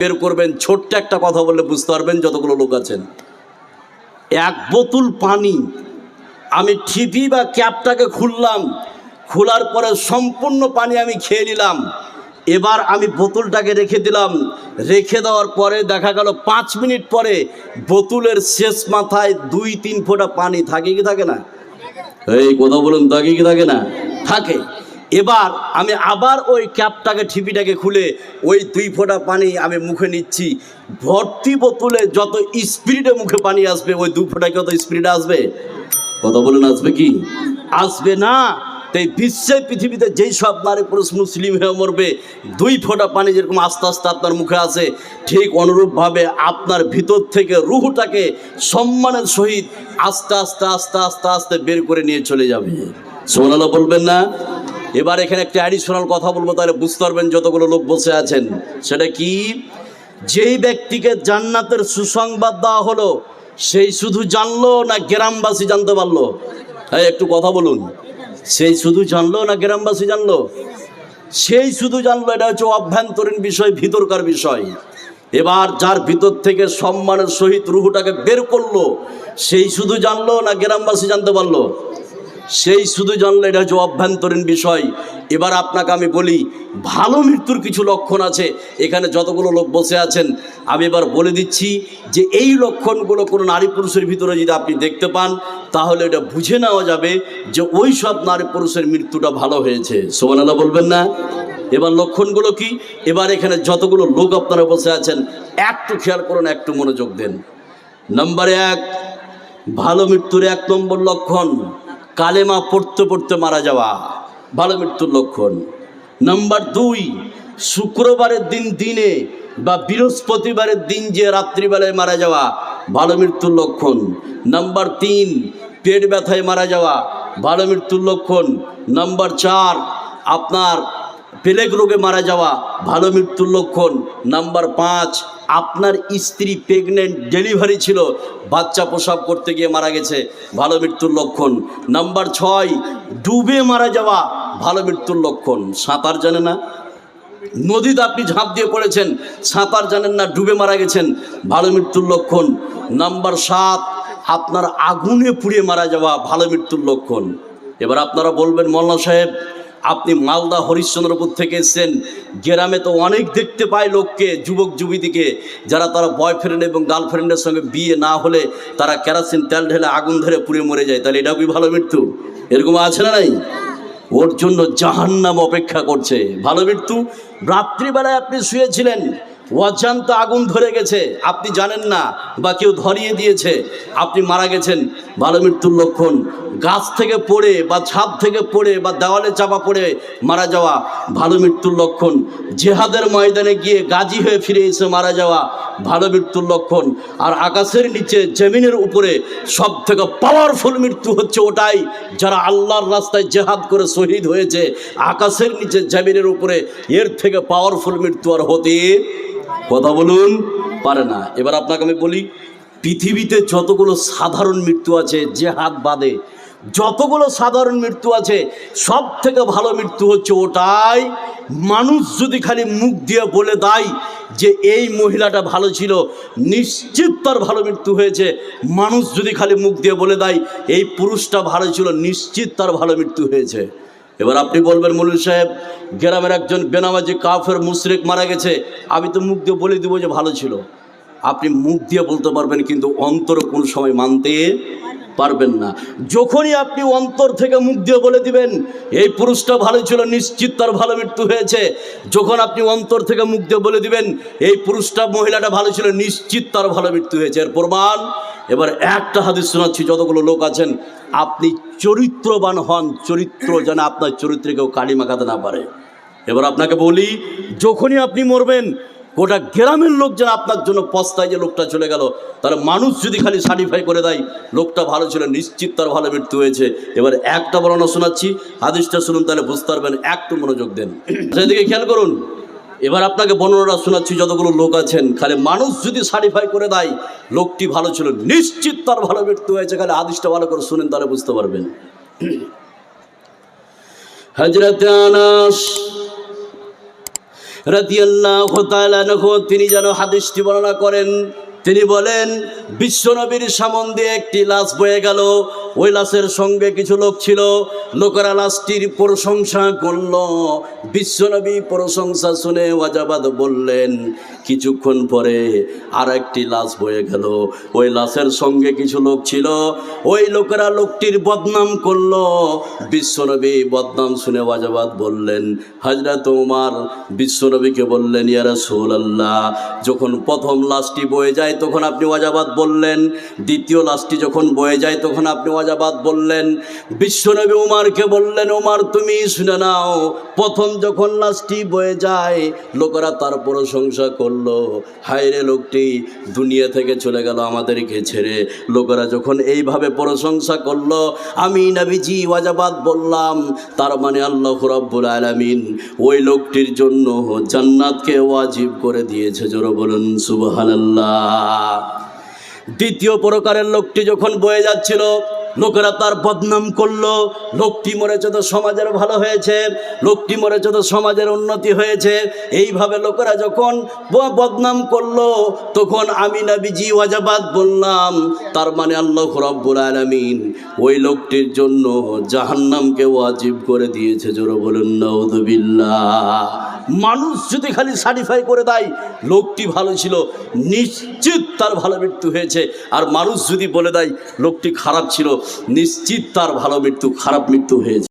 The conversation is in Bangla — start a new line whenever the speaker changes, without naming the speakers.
বের করবেন, ছোট্ট একটা কথা বললে বুঝতে পারবেন যতগুলো লোক আছেন। এক বোতল পানি, আমি ঠিপি বা ক্যাপটাকে খুললাম, খোলার পরে সম্পূর্ণ পানি আমি খেয়ে নিলাম। এবার আমি বোতলটাকে রেখে দিলাম। রেখে দেওয়ার পরে দেখা গেল পাঁচ মিনিট পরে বোতলের শেষ মাথায় দুই তিন ফোঁটা পানি থাকে কি থাকে না? এই কথা বলুন, থাকে কি থাকে না? থাকে। এবার আমি আবার ওই ক্যাপটাকে, ঠিপিটাকে খুলে ওই দুই ফোঁটা পানি আমি মুখে নিচ্ছি। ভর্তি বোতলে যত স্পিরিটে মুখে পানি আসবে, ওই দুই ফোঁটা কত স্পিরিট আসবে? কথা বলুন, আসবে কি? আসবে না। তাই বিশ্বে, পৃথিবীতে যেই সব নারী, পুরুষ, মুসলিম হয়ে মরবে, দুই ফোঁটা পানি যেরকম আস্তে আস্তে আপনার মুখে আসে, ঠিক অনুরূপভাবে আপনার ভিতর থেকে রুহটাকে সম্মানের সহিত আস্তে আস্তে আস্তে আস্তে আস্তে বের করে নিয়ে চলে যাবে। সোনালো বলবেন না? এবার এখানে একটা অ্যাডিশনাল কথা বলব, তাহলে বুঝতে পারবেন যতগুলো লোক বসে আছেন। সেটা কি? যেই ব্যক্তিকে জান্নাতের সুসংবাদ দেওয়া হলো, সেই শুধু জানলো না গ্রামবাসী জানতে পারল? হ্যাঁ একটু কথা বলুন। সেই শুধু জানলো না গ্রামবাসী জানলো? সেই শুধু জানলো, এটা হচ্ছে অভ্যন্তরীণ বিষয়, ভিতরকার বিষয়। এবার যার ভিতর থেকে সম্মানের সহিত রুহুটাকে বের করল, সেই শুধু জানলো না গ্রামবাসী জানতে পারল? সেই শুধু জানলে এটা হচ্ছে অভ্যন্তরীণ বিষয়। এবার আপনাকে আমি বলি, ভালো মৃত্যুর কিছু লক্ষণ আছে। এখানে যতগুলো লোক বসে আছেন, আমি এবার বলে দিচ্ছি যে এই লক্ষণগুলো কোনো নারী পুরুষের ভিতরে যদি আপনি দেখতে পান, তাহলে এটা বুঝে নেওয়া যাবে যে ওই সব নারী পুরুষের মৃত্যুটা ভালো হয়েছে। সোমানালা বলবেন না? এবার লক্ষণগুলো কি? এবার এখানে যতগুলো লোক আপনারা বসে আছেন, একটু খেয়াল করুন, একটু মনোযোগ দেন। নাম্বার এক, ভালো মৃত্যুর এক নম্বর লক্ষণ। কালেমা পড়তে পড়তে মারা যাওয়া। ভালো মৃত্যুর লক্ষণ। নাম্বার দুই, শুক্রবারের দিন দিনে বা বৃহস্পতিবারের দিন যে রাত্রিবেলায় মারা যাওয়া, ভালো মৃত্যুর লক্ষণ। নাম্বার তিন, পেট ব্যথায় মারা যাওয়া, ভালো মৃত্যুর লক্ষণ। নাম্বার চার, আপনার পেলেক রোগে মারা যাওয়া, ভালো মৃত্যুর লক্ষণ। নাম্বার পাঁচ, আপনার স্ত্রী প্রেগনেন্ট ডেলিভারি ছিল, বাচ্চা প্রসব করতে গিয়ে মারা গেছে, ভালো মৃত্যুর লক্ষণ। নাম্বার ছয়, ডুবে মারা যাওয়া, ভালো মৃত্যুর লক্ষণ। সাঁতার জানে না। নদীতে আপনি ঝাঁপ দিয়ে পড়েছেন, সাঁতার জানেন না, ডুবে মারা গেছেন, ভালো মৃত্যুর লক্ষণ। নাম্বার সাত, আপনার আগুনে পুড়িয়ে মারা যাওয়া, ভালো মৃত্যুর লক্ষণ। এবার আপনারা বলবেন মল্লা সাহেব আপনি মালদা হরিশ্চন্দ্রপুর থেকে এসেছেন, গ্রামে তো অনেক দেখতে পায় লোককে, যুবক, যুবতীকে, যারা তারা বয়ফ্রেন্ড এবং গার্লফ্রেন্ডের সঙ্গে বিয়ে না হলে তারা কেরাসিন, তেল ঢেলে আগুন ধরে পুড়ে মরে যায়। তাহলে এটা কি ভালো মৃত্যু? এরকম আছে না নাই? ওর জন্য জাহান্নাম অপেক্ষা করছে। ভালো মৃত্যু? রাত্রিবেলায় আপনি শুয়েছিলেন, অজান্ত আগুন ধরে গেছে, আপনি জানেন না বা কেউ ধরিয়ে দিয়েছে, আপনি মারা গেছেন। ভালো মৃত্যুর লক্ষণ গাছ থেকে পড়ে বা ছাদ থেকে পড়ে বা দেওয়ালে চাপা পড়ে মারা যাওয়া ভালো মৃত্যুর লক্ষণ। জেহাদের ময়দানে গিয়ে গাজী হয়ে ফিরে এসে মারা যাওয়া ভালো মৃত্যুর লক্ষণ। আর আকাশের নিচে, জমিনের উপরে সব থেকে পাওয়ারফুল মৃত্যু হচ্ছে ওটাই, যারা আল্লাহর রাস্তায় জেহাদ করে শহীদ হয়েছে। আকাশের নিচে, জমিনের উপরে এর থেকে পাওয়ারফুল মৃত্যু আর হতে কথা বলুন পারে না। এবার আপনাকে আমি বলি, পৃথিবীতে যতগুলো সাধারণ মৃত্যু আছে, জেহাদ বাদে যতগুলো সাধারণ মৃত্যু আছে সব থেকে ভালো মৃত্যু হচ্ছে ওটাই, মানুষ যদি খালি মুখ দিয়ে বলে দেয় যে এই মহিলাটা ভালো ছিল, নিশ্চিত তার ভালো মৃত্যু হয়েছে। মানুষ যদি খালি মুখ দিয়ে বলে দেয়, এই পুরুষটা ভালো ছিল, নিশ্চিত তার ভালো মৃত্যু হয়েছে। এবার আপনি বলবেন মলুল সাহেব, গ্রামের একজন বেনামাজি কাফের মুশরেক মারা গেছে, আমি তো মুখ দিয়ে বলে দেবো যে ভালো ছিল। আপনি মুখ দিয়ে বলতে পারবেন, কিন্তু অন্তর কোনো সময় মানতে পারবেন না। যখনই আপনি অন্তর থেকে মুখ দিয়ে বলে দিবেন, এই পুরুষটা ভালো ছিল, নিশ্চিত তার ভালো মৃত্যু হয়েছে। যখন আপনি অন্তর থেকে মুখ দিয়ে বলে দিবেন, এই পুরুষটা, মহিলাটা ভালো ছিল, নিশ্চিত তার ভালো মৃত্যু হয়েছে। এর প্রমাণ, এবার একটা হাদিস শোনাচ্ছি, যতগুলো লোক আছেন, আপনি চরিত্রবান হন, চরিত্র যেন আপনার চরিত্রে কেউ কালি মাখাতে না পারে। এবার আপনাকে বলি, যখনই আপনি মরবেন গোটা গ্রামের লোক যেন আপনার জন্য পস্তায় যে লোকটা চলে গেল তাহলে মানুষ যদি খালি সার্টিফাই করে দেয়, লোকটা ভালো ছিল, নিশ্চিত তার ভালো মৃত্যু হয়েছে। এবার একটা বর্ণনা শোনাচ্ছি, হাদিসটা শুনুন, তাহলে বুঝতে পারবেন, একটু মনোযোগ দেন। সেদিকে খেয়াল করুন, এবার আপনাকে বর্ণনা শোনাচ্ছি, যতগুলো লোক আছেন, খালি মানুষ যদি সার্টিফাই করে দেয়, লোকটি ভালো ছিল, নিশ্চিত তার ভালো মৃত্যু হয়েছে, খালি হাদিসটা ভালো করে শুনেন, তাহলে বুঝতে পারবেন। হজরত আনাস তিনি যেন হাদিসটি বর্ণনা করেন। তিনি বলেন বিশ্বনবীর সামন দিয়ে একটি লাশ বয়ে গেল। ওই লাশের সঙ্গে কিছু লোক ছিল। লোকেরা লাশটির প্রশংসা করল। বিশ্বনবী প্রশংসা শুনে ওয়াজাবাদ বললেন, কিছুক্ষণ পরে আর একটি লাশ বয়ে গেল। ওই লাশের সঙ্গে কিছু লোক ছিল। ওই লোকেরা লোকটির বদনাম করল। বিশ্বনবী বদনাম শুনে ওয়াজাবাদ বললেন হাজরত উমার। বিশ্বনবীকে বললেন ইয়ারা সোল আল্লাহ যখন প্রথম লাশটি বয়ে যায় তখন আপনি ওয়াজাবাদ বললেন। দ্বিতীয় লাশটি যখন বয়ে যায় তখন আপনি ওয়াজাবাদ বললেন, বিশ্বনবী উমারকে বললেন, উমার তুমি শুনে নাও, প্রথম যখন লাশটি বয়ে যায়, লোকেরা তার প্রশংসা করল। হায়রে লোকটি, দুনিয়া থেকে চলে গেল আমাদেরকে ছেড়ে। লোকেরা যখন এইভাবে প্রশংসা করল, আমি নবীজি ওয়াজাবাদ বললাম, তার মানে আল্লাহ রব্বুল আলামিন ওই লোকটির জন্য জান্নাতকে ওয়াজিব করে দিয়েছে, জোরে বলুন সুবহানাল্লাহ। দ্বিতীয় প্রকারের লোকটি যখন বয়ে যাচ্ছিল লোকেরা তার বদনাম করল। লোকটি মরেছে তো সমাজের ভালো হয়েছে, লোকটি মরেছে তো সমাজের উন্নতি হয়েছে। এইভাবে লোকেরা যখন বদনাম করল, তখন আমি নবীজি ওয়াজাবাদ বললাম, তার মানে আল্লাহ রব্বুল আলামিন ওই লোকটির জন্য জাহান্নামকে ওয়াজিব করে দিয়েছে। জোরে বলুন নাউদুবিল্লাহ মানুষ যদি খালি সার্টিফাই করে দেয়, লোকটি ভালো ছিল। নিশ্চিত তার ভালো মৃত্যু হয়েছে। আর মানুষ যদি বলে দেয়, লোকটি খারাপ ছিল, নিশ্চিত তার ভালো মৃত্যু, খারাপ মৃত্যু হয়েছে।